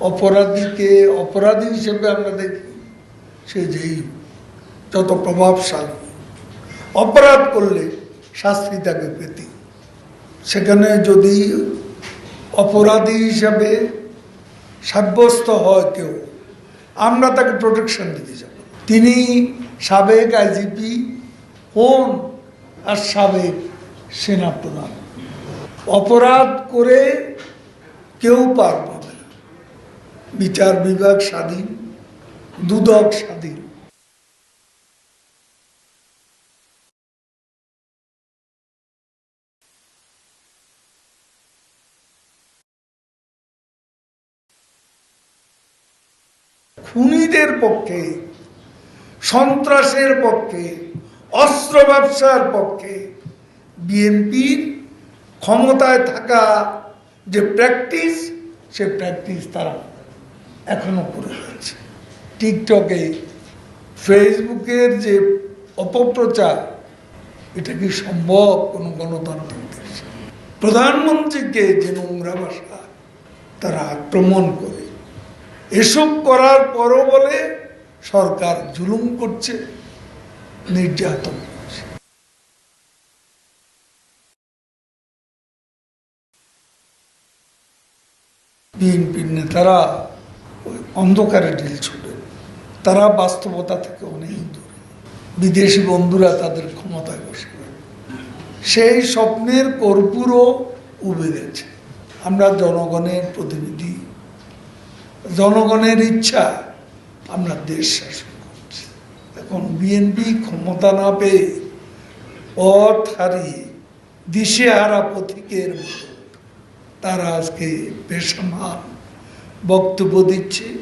অপরাধীকে, অপরাধী হিসেবে আমরা দেখি, সে যেই যত প্রভাবশালী। অপরাধ করলে শাস্তি তাকে পেতে। সেখানে যদি অপরাধী হিসাবে সাব্যস্ত হয় কেউ, আমরা তাকে প্রোটেকশন দিতে যাব। তিনি সাবেক আইজিপি হন আর সাবেক সেনাপ্রধান। অপরাধ করে কেউ পার পাবে না। বিচার বিভাগ স্বাধীন, দুদক স্বাধীন। খুনিদের পক্ষে, সন্ত্রাসের পক্ষে, অস্ত্র ব্যবসার পক্ষে বিএনপির ক্ষমতায় থাকা যে প্র্যাকটিস সে প্র্যাকটিস তারা এখনও করে যাচ্ছে টিকটকে ফেসবুকের যে অপপ্রচার, এটা কি সম্ভব কোনো গণতান্ত্রিক দেশে? প্রধানমন্ত্রীকে যে নোংরা ভাষা তারা আক্রমণ করে, এসব করার পরও বলে সরকার জুলুম করছে, নির্যাতন বিএনপির নেতারা অন্ধকারে ঢিল ছোড়ে তারা বাস্তবতা থেকে অনেক দূরে। বিদেশি বন্ধুরা তাদের ক্ষমতায় বসে। সেই স্বপ্নের কর্পূরও উবে গেছে। আমরা জনগণের প্রতিনিধি। জনগণের ইচ্ছা আমরা দেশ শাসন করছি। এখন বিএনপি ক্ষমতা না পেয়ে পথ হারিয়ে দিশেহারা পথিকের মতো তারা আজকে বেসামাল বক্তব্য দিচ্ছে।